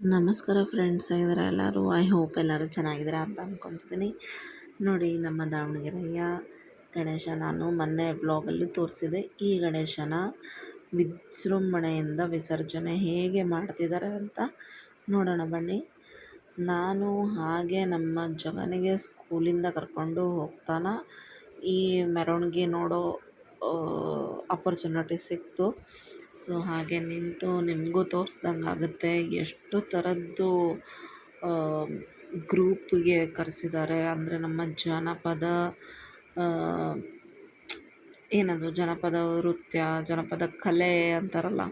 ನಮಸ್ಕಾರ ಫ್ರೆಂಡ್ಸ್ ಆಗಿದ್ದಾರೆ ಎಲ್ಲರೂ? ಐ ಹೋಪ್ ಎಲ್ಲರೂ ಚೆನ್ನಾಗಿದ್ದೀರಾ ಅಂತ ಅಂದ್ಕೊತಿದ್ದೀನಿ ನೋಡಿ, ನಮ್ಮ ದಾವಣಗೆರೆಯ ಗಣೇಶ ನಾನು ಮೊನ್ನೆ ಬ್ಲಾಗಲ್ಲಿ ತೋರಿಸಿದೆ ಈ ಗಣೇಶನ ವಿಜೃಂಭಣೆಯಿಂದ ವಿಸರ್ಜನೆ ಹೇಗೆ ಮಾಡ್ತಿದ್ದಾರೆ ಅಂತ ನೋಡೋಣ ಬನ್ನಿ. ನಾನು ಹಾಗೆ ನಮ್ಮ ಜಗನಿಗೆ ಸ್ಕೂಲಿಂದ ಕರ್ಕೊಂಡು ಹೋಗ್ತಾನ. ಈ ಮೆರವಣಿಗೆ ನೋಡೋ ಅಪರ್ಚುನಿಟಿ ಸಿಕ್ತು. ಸೊ ಹಾಗೆ ನಿಂತು ನಿಮಗೂ ತೋರಿಸ್ದಂಗೆ ಆಗುತ್ತೆ ಎಷ್ಟು ಥರದ್ದು ಗ್ರೂಪ್ಗೆ ಕರೆಸಿದ್ದಾರೆ ಅಂದರೆ ನಮ್ಮ ಜಾನಪದ ಏನದು, ಜನಪದ ನೃತ್ಯ ಜನಪದ ಕಲೆ ಅಂತಾರಲ್ಲ.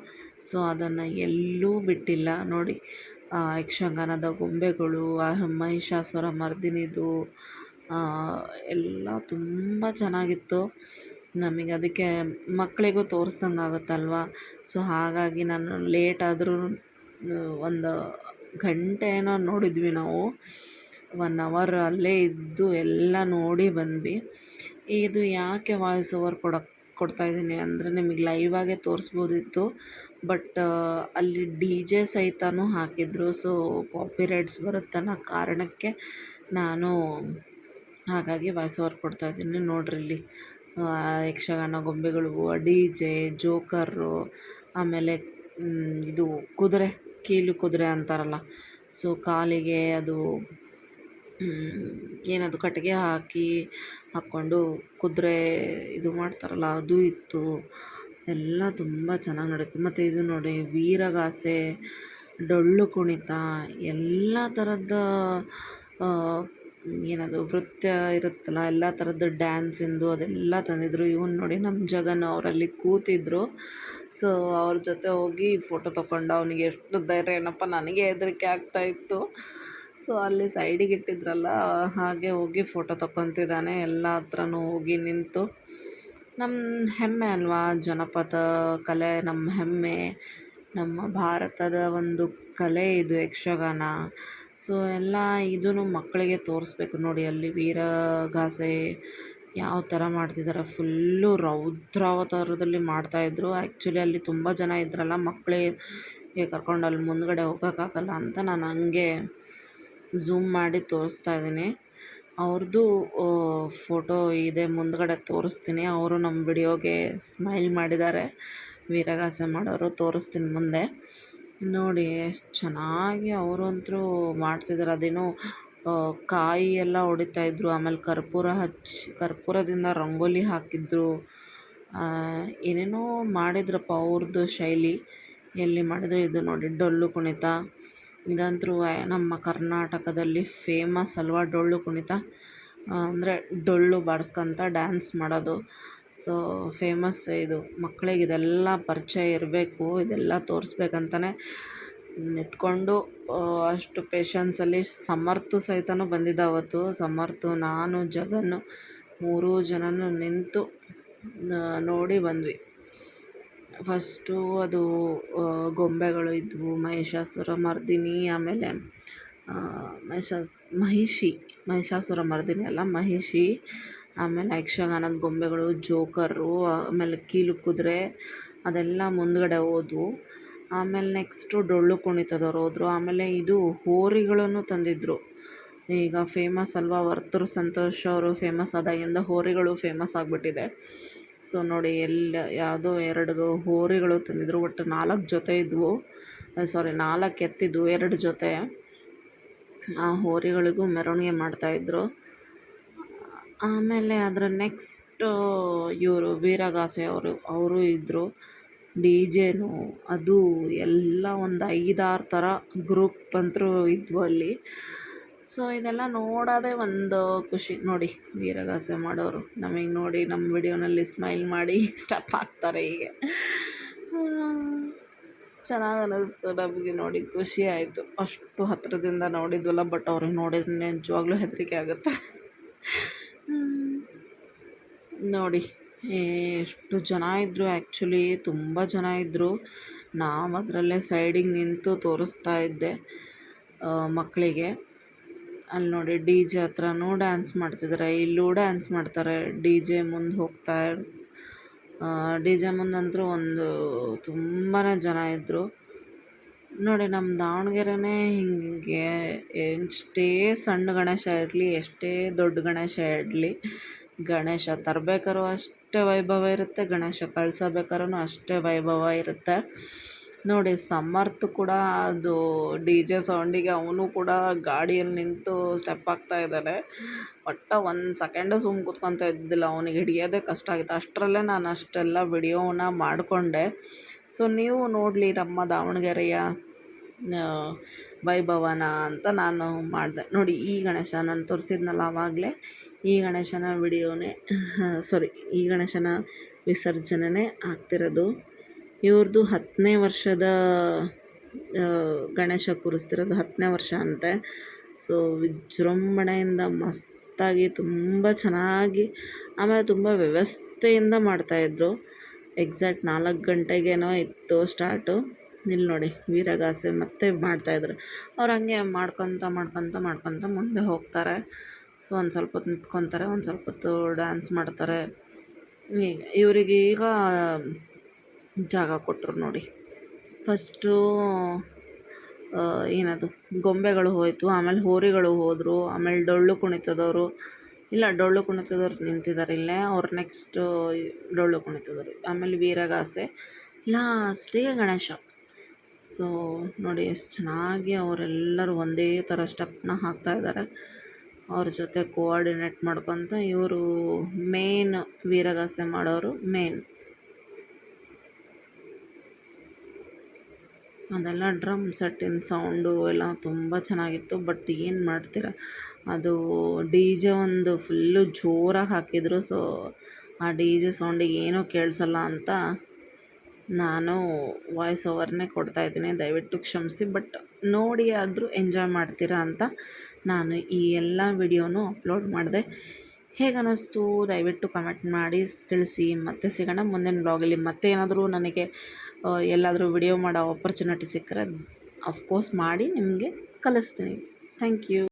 ಸೊ ಅದನ್ನು ಎಲ್ಲೂ ಬಿಟ್ಟಿಲ್ಲ. ನೋಡಿ ಯಕ್ಷಗಾನದ ಗೊಂಬೆಗಳು ಮಹಿಷಾಸುರ ಮರ್ದಿನಿದು ಎಲ್ಲ ತುಂಬ ಚೆನ್ನಾಗಿತ್ತು. ನಮಗೆ ಅದಕ್ಕೆ ಮಕ್ಕಳಿಗೂ ತೋರಿಸ್ದಂಗೆ ಆಗುತ್ತಲ್ವ? ಸೊ ಹಾಗಾಗಿ ನಾನು ಲೇಟ್ ಆದರೂ ಒಂದು ಗಂಟೆ ಏನೋ ನೋಡಿದ್ವಿ ನಾವು. ಒನ್ ಅವರ್ ಅಲ್ಲೇ ಇದ್ದು ಎಲ್ಲ ನೋಡಿ ಬಂದ್ವಿ. ಇದು ಯಾಕೆ ವಾಯ್ಸ್ ಓವರ್ ಕೊಡಕ್ಕೆ ಕೊಡ್ತಾಯಿದ್ದೀನಿ ಅಂದರೆ ನಿಮಗೆ ಲೈವಾಗೇ ತೋರಿಸ್ಬೋದಿತ್ತು. ಬಟ್ ಅಲ್ಲಿ ಡಿ ಜೆ ಸಹಿತನೂ ಹಾಕಿದ್ರು. ಸೊ ಕಾಪಿರೈಟ್ಸ್ ಬರುತ್ತನ್ನೋ ಕಾರಣಕ್ಕೆ ನಾನು ಹಾಗಾಗಿ ವಾಯ್ಸ್ ಓವರ್ ಕೊಡ್ತಾಯಿದ್ದೀನಿ ನೋಡ್ರಿ ಇಲ್ಲಿ. ಯಕ್ಷಗಾನ ಗೊಂಬೆಗಳು, ಡಿ ಜೆ, ಜೋಕರು, ಆಮೇಲೆ ಇದು ಕುದುರೆ, ಕೀಲು ಕುದುರೆ ಅಂತಾರಲ್ಲ. ಸೊ, ಕಾಲಿಗೆ ಅದು ಏನದು ಕಟ್ಟಿಗೆ ಹಾಕಿ ಹಾಕ್ಕೊಂಡು ಕುದುರೆ ಇದು ಮಾಡ್ತಾರಲ್ಲ, ಅದು ಇತ್ತು. ಎಲ್ಲ ತುಂಬ ಚೆನ್ನಾಗಿ ನಡೀತು. ಮತ್ತು ಇದು ನೋಡಿ, ವೀರಗಾಸೆ, ಡೊಳ್ಳು ಕುಣಿತ, ಎಲ್ಲ ಥರದ ಏನದು ನೃತ್ಯ ಇರುತ್ತಲ್ಲ, ಎಲ್ಲ ಥರದ್ದು ಡ್ಯಾನ್ಸಿಂದು ಅದೆಲ್ಲ ತಂದಿದ್ದರು ಇವನ್ ನೋಡಿ ನಮ್ಮ ಜಗನ್ ಅವರಲ್ಲಿ ಕೂತಿದ್ರು. ಸೊ ಅವ್ರ ಜೊತೆ ಹೋಗಿ ಫೋಟೋ ತೊಗೊಂಡು ಅವನಿಗೆ ಎಷ್ಟು ಧೈರ್ಯ, ಏನಪ್ಪ ನನಗೆ ಹೆದರಿಕೆ ಆಗ್ತಾಯಿತ್ತು ಸೊ ಅಲ್ಲಿ ಸೈಡಿಗೆ ಇಟ್ಟಿದ್ರಲ್ಲ, ಹಾಗೆ ಹೋಗಿ ಫೋಟೋ ತಗೊತಿದ್ದಾನೆ ಎಲ್ಲ ಹತ್ರನೂ ಹೋಗಿ ನಿಂತು. ನಮ್ಮ ಹೆಮ್ಮೆ ಅಲ್ವಾ, ಜನಪದ ಕಲೆ ನಮ್ಮ ಹೆಮ್ಮೆ. ನಮ್ಮ ಭಾರತದ ಒಂದು ಕಲೆ ಇದು ಯಕ್ಷಗಾನ. ಸೊ ಎಲ್ಲ ಇದೂ ಮಕ್ಕಳಿಗೆ ತೋರಿಸ್ಬೇಕು ನೋಡಿ, ಅಲ್ಲಿ ವೀರಗಾಸೆ ಯಾವ ಥರ ಮಾಡ್ತಿದ್ದಾರೆ. ಫುಲ್ಲು ರೌದ್ರಾವತಾರದಲ್ಲಿ ಮಾಡ್ತಾಯಿದ್ರು ಆ್ಯಕ್ಚುಲಿ ಅಲ್ಲಿ ತುಂಬ ಜನ ಇದ್ರಲ್ಲ, ಮಕ್ಕಳಿಗೆ ಕರ್ಕೊಂಡು ಅಲ್ಲಿ ಮುಂದ್ಗಡೆ ಹೋಗೋಕ್ಕಾಗಲ್ಲ ಅಂತ ನಾನು ಹಂಗೆ ಝೂಮ್ ಮಾಡಿ ತೋರಿಸ್ತಾ ಇದ್ದೀನಿ. ಅವ್ರದ್ದು ಫೋಟೋ ಇದೆ, ಮುಂದ್ಗಡೆ ತೋರಿಸ್ತೀನಿ. ಅವರು ನಮ್ಮ ವಿಡಿಯೋಗೆ ಸ್ಮೈಲ್ ಮಾಡಿದ್ದಾರೆ. ವೀರಗಾಸೆ ಮಾಡೋರು ತೋರಿಸ್ತೀನಿ ಮುಂದೆ. ನೋಡಿ ಎಷ್ಟು ಚೆನ್ನಾಗಿ ಅವರಂತೂ ಮಾಡ್ತಿದ್ದಾರೆ ಅದೇನೋ ಕಾಯಿ ಎಲ್ಲ ಹೊಡಿತಾಯಿದ್ರು ಆಮೇಲೆ ಕರ್ಪೂರ ಹಚ್ಚಿ, ಕರ್ಪೂರದಿಂದ ರಂಗೋಲಿ ಹಾಕಿದ್ರು. ಏನೇನೋ ಮಾಡಿದ್ರಪ್ಪ ಅವ್ರದ್ದು ಶೈಲಿ. ಎಲ್ಲಿ ಮಾಡಿದ್ರು ಇದು ನೋಡಿ, ಡೊಳ್ಳು ಕುಣಿತ. ಇದಂತೂ ನಮ್ಮ ಕರ್ನಾಟಕದಲ್ಲಿ ಫೇಮಸ್ ಅಲ್ವಾ ಡೊಳ್ಳು ಕುಣಿತ? ಅಂದರೆ ಡೊಳ್ಳು ಬಾರಿಸ್ಕೊಂತ ಡ್ಯಾನ್ಸ್ ಮಾಡೋದು. ಸೊ ಫೇಮಸ್ ಇದು. ಮಕ್ಕಳಿಗೆ ಇದೆಲ್ಲ ಪರಿಚಯ ಇರಬೇಕು, ಇದೆಲ್ಲ ತೋರಿಸ್ಬೇಕಂತಲೇ ನಿಂತ್ಕೊಂಡು ಅಷ್ಟು ಪೇಶನ್ಸಲ್ಲಿ ಸಮರ್ಥು ಸಹಿತನೂ ಬಂದಿದ್ದ ಅವತ್ತು. ಸಮರ್ಥು, ನಾನು, ಜಗನ್ ಮೂರೂ ಜನನು ನಿಂತು ನೋಡಿ ಬಂದ್ವಿ. ಫಸ್ಟು ಅದು ಗೊಂಬೆಗಳು ಇದ್ವು, ಮಹಿಷಾಸುರ, ಮರ್ದಿನಿ, ಆಮೇಲೆ ಮಹಿಷಾಸ್, ಮಹಿಷಿ, ಮಹಿಷಾಸುರ, ಮರ್ದಿನಿ ಅಲ್ಲ, ಮಹಿಷಿ ಆಮೇಲೆ ಯಕ್ಷಗಾನದ ಗೊಂಬೆಗಳು, ಜೋಕರು, ಆಮೇಲೆ ಕೀಲು ಕುದುರೆ, ಅದೆಲ್ಲ ಮುಂದುಗಡೆ ಹೋದ್ವು. ಆಮೇಲೆ ನೆಕ್ಸ್ಟು ಡೊಳ್ಳು ಕುಣಿತದವ್ರು ಹೋದ್ರು. ಆಮೇಲೆ ಇದು ಹೋರಿಗಳನ್ನು ತಂದಿದ್ದರು ಈಗ ಫೇಮಸ್ ಅಲ್ವಾ? ವರ್ತೂರು ಸಂತೋಷ್ ಅವರು ಫೇಮಸ್ ಆದಾಗಿಂದ ಹೋರಿಗಳು ಫೇಮಸ್ ಆಗಿಬಿಟ್ಟಿದೆ. ಸೊ ನೋಡಿ, ಎಲ್ಲ ಯಾವುದೋ ಎರಡು ಹೋರಿಗಳು ತಂದಿದ್ರು. ಒಟ್ಟು ನಾಲ್ಕು ಜೊತೆ ಇದ್ವು. ಸಾರಿ ನಾಲ್ಕು ಎತ್ತಿದ್ವು, ಎರಡು ಜೊತೆ. ಆ ಹೋರಿಗಳಿಗೂ ಮೆರವಣಿಗೆ ಮಾಡ್ತಾಯಿದ್ರು ಆಮೇಲೆ ಅದರ ನೆಕ್ಸ್ಟು ಇವರು ವೀರಗಾಸೆ ಅವರು ಅವರು ಇದ್ದರು ಡಿ ಜೆನು, ಅದು ಎಲ್ಲ ಒಂದು ಐದಾರು ಥರ ಗ್ರೂಪ್ ಅಂತೂ ಇದ್ವು ಅಲ್ಲಿ. ಸೊ ಇದೆಲ್ಲ ನೋಡೋದೇ ಒಂದು ಖುಷಿ. ನೋಡಿ, ವೀರಗಾಸೆ ಮಾಡೋರು. ನಮಗೆ ನೋಡಿ ನಮ್ಮ ವಿಡಿಯೋನಲ್ಲಿ ಸ್ಮೈಲ್ ಮಾಡಿ ಸ್ಟೆಪ್ ಹಾಕ್ತಾರೆ ಹೀಗೆ. ಚೆನ್ನಾಗಿ ಅನ್ನಿಸ್ತು ನಮಗೆ ನೋಡಿ, ಖುಷಿ ಆಯಿತು. ಅಷ್ಟು ಹತ್ತಿರದಿಂದ ನೋಡಿದ್ವಲ್ಲ ಬಟ್ ಅವ್ರಿಗೆ ನೋಡಿದ್ರೆ ನಿಜವಾಗ್ಲೂ ಹೆದರಿಕೆ ಆಗುತ್ತೆ. ನೋಡಿ, ಎಷ್ಟು ಜನ ಇದ್ದರು ಆ್ಯಕ್ಚುಲಿ ತುಂಬ ಜನ ಇದ್ದರು ನಾವು ಅದರಲ್ಲೇ ಸೈಡಿಗೆ ನಿಂತು ತೋರಿಸ್ತಾ ಇದ್ದೆ ಮಕ್ಕಳಿಗೆ ಅಲ್ಲಿ ನೋಡಿ, ಡಿ ಜೆ ಹತ್ರನೂ ಡ್ಯಾನ್ಸ್ ಮಾಡ್ತಿದ್ದಾರೆ ಇಲ್ಲೂ ಡ್ಯಾನ್ಸ್ ಮಾಡ್ತಾರೆ. ಡಿ ಜೆ ಮುಂದೆ ಹೋಗ್ತಾ ಡಿ ಜೆ ಮುಂದಂತರೂ ಒಂದು ತುಂಬಾ ಜನ ಇದ್ದರು ನೋಡಿ ನಮ್ಮ ದಾವಣಗೆರೆನೇ ಹಿಂಗೆ, ಎಷ್ಟೇ ಸಣ್ಣ ಗಣೇಶ ಇರಲಿ, ಎಷ್ಟೇ ದೊಡ್ಡ ಗಣೇಶ ಇರಲಿ ಗಣೇಶ ತರಬೇಕಾದ್ರೂ ಅಷ್ಟೇ ವೈಭವ ಇರುತ್ತೆ, ಗಣೇಶ ಕಳ್ಸಬೇಕಾದ್ರೂ ಅಷ್ಟೇ ವೈಭವ ಇರುತ್ತೆ. ನೋಡಿ, ಸಮರ್ಥ್ ಕೂಡ ಅದು ಡಿ ಜೆ ಸೌಂಡಿಗೆ ಅವನು ಕೂಡ ಗಾಡಿಯಲ್ಲಿ ನಿಂತು ಸ್ಟೆಪ್ ಆಗ್ತಾ ಇದ್ದಾನೆ. ಒಟ್ಟ ಒಂದು ಸೆಕೆಂಡು ಸುಮ್ನೆ ಕೂತ್ಕೊತ ಇದ್ದಿಲ್ಲ ಅವನಿಗೆ ಹಿಡಿಯೋದೇ ಕಷ್ಟ ಆಗಿತ್ತು. ಅಷ್ಟರಲ್ಲೇ ನಾನು ಅಷ್ಟೆಲ್ಲ ವಿಡಿಯೋನ ಮಾಡಿಕೊಂಡೆ. ಸೊ ನೀವು ನೋಡಲಿ ನಮ್ಮ ದಾವಣಗೆರೆಯ ವೈಭವನ ಅಂತ ನಾನು ಮಾಡಿದೆ. ನೋಡಿ, ಈ ಗಣೇಶ ನಾನು ತೋರಿಸಿದ್ನಲ್ಲ ಆವಾಗಲೇ ಈ ಗಣೇಶನ ವಿಡಿಯೋನೇ ಸಾರಿ ಈ ಗಣೇಶನ ವಿಸರ್ಜನೆನೇ ಆಗ್ತಿರೋದು. ಇವ್ರದ್ದು ಹತ್ತನೇ ವರ್ಷದ ಗಣೇಶ ಕೂರಿಸ್ತಿರೋದು ಹತ್ತನೇ ವರ್ಷ ಅಂತೆ. ಸೊ ವಿಜೃಂಭಣೆಯಿಂದ ಮಸ್ತಾಗಿ ತುಂಬ ಚೆನ್ನಾಗಿ, ಆಮೇಲೆ ತುಂಬ ವ್ಯವಸ್ಥೆಯಿಂದ ಮಾಡ್ತಾಯಿದ್ರು ಎಕ್ಸಾಕ್ಟ್ ನಾಲ್ಕು ಗಂಟೆಗೇನೋ ಇತ್ತು ಸ್ಟಾರ್ಟು ಇಲ್ಲಿ ನೋಡಿ, ವೀರಗಾಸೆ ಮತ್ತೆ ಮಾಡ್ತಾಯಿದ್ರು ಅವ್ರು ಹಂಗೆ ಮಾಡ್ಕೊತ ಮಾಡ್ಕೊತ ಮಾಡ್ಕೊತ ಮುಂದೆ ಹೋಗ್ತಾರೆ. ಸೊ ಒಂದು ಸ್ವಲ್ಪ ಹೊತ್ತು ನಿಂತ್ಕೊತಾರೆ, ಒಂದು ಸ್ವಲ್ಪ ಹೊತ್ತು ಡ್ಯಾನ್ಸ್ ಮಾಡ್ತಾರೆ. ಈಗ ಇವರಿಗೆ ಈಗ ಜಾಗ ಕೊಟ್ಟರು ನೋಡಿ. ಫಸ್ಟು ಏನದು, ಗೊಂಬೆಗಳು ಹೋಯಿತು, ಆಮೇಲೆ ಹೋರಿಗಳು ಹೋದರು, ಆಮೇಲೆ ಡೊಳ್ಳು ಕುಣಿತದವರು. ಇಲ್ಲ, ಡೊಳ್ಳು ಕುಣಿತದವ್ರು ನಿಂತಿದ್ದಾರೆ ಇಲ್ಲೇ, ಅವ್ರು ನೆಕ್ಸ್ಟು ಡೊಳ್ಳು ಕುಣಿತದವರು. ಆಮೇಲೆ ವೀರಗಾಸೆ ಲಾಸ್ಟಿಗೆ ಗಣೇಶ. ಸೊ ನೋಡಿ, ಎಷ್ಟು ಚೆನ್ನಾಗಿ ಅವರೆಲ್ಲರೂ ಒಂದೇ ಥರ ಸ್ಟೆಪ್ನ ಹಾಕ್ತಾಯಿದ್ದಾರೆ ಅವ್ರ ಜೊತೆ ಕೋಆರ್ಡಿನೇಟ್ ಮಾಡ್ಕೊತ ಇವರು ಮೇನ್ ವೀರಗಾಸೆ ಮಾಡೋರು ಮೇನ್ ಅದೆಲ್ಲ ಡ್ರಮ್ ಸೆಟ್ಟಿನ ಸೌಂಡು ಎಲ್ಲ ತುಂಬ ಚೆನ್ನಾಗಿತ್ತು ಬಟ್ ಏನು ಮಾಡ್ತೀರ? ಅದು ಡಿ ಜೆ ಒಂದು ಫುಲ್ಲು ಜೋರಾಗಿ ಹಾಕಿದ್ರು ಸೊ ಆ ಡಿ ಜೆ ಸೌಂಡಿಗೆ ಏನೂ ಕೇಳಿಸಲ್ಲ ಅಂತ ನಾನು ವಾಯ್ಸ್ ಓವರ್ನೇ ಕೊಡ್ತಾಯಿದ್ದೀನಿ ದಯವಿಟ್ಟು ಕ್ಷಮಿಸಿ ಬಟ್ ನೋಡಿ ಆದರೂ ಎಂಜಾಯ್ ಮಾಡ್ತೀರಾ ಅಂತ ನಾನು ಈ ಎಲ್ಲ ವಿಡಿಯೋನೂ ಅಪ್ಲೋಡ್ ಮಾಡಿದೆ. ಹೇಗೆ ಅನ್ನಿಸ್ತು ದಯವಿಟ್ಟು ಕಮೆಂಟ್ ಮಾಡಿ, ತಿಳಿಸಿ. ಮತ್ತೆ ಸಿಗೋಣ ಮುಂದಿನ ಬ್ಲಾಗಲ್ಲಿ ಮತ್ತೆ ಏನಾದರೂ ನನಗೆ ಎಲ್ಲಾದರೂ ವಿಡಿಯೋ ಮಾಡೋ ಆಪರ್ಚುನಿಟಿ ಸಿಕ್ಕರೆ ಅಫ್ಕೋರ್ಸ್ ಮಾಡಿ ನಿಮಗೆ ಕಲಿಸ್ತೀನಿ. Thank you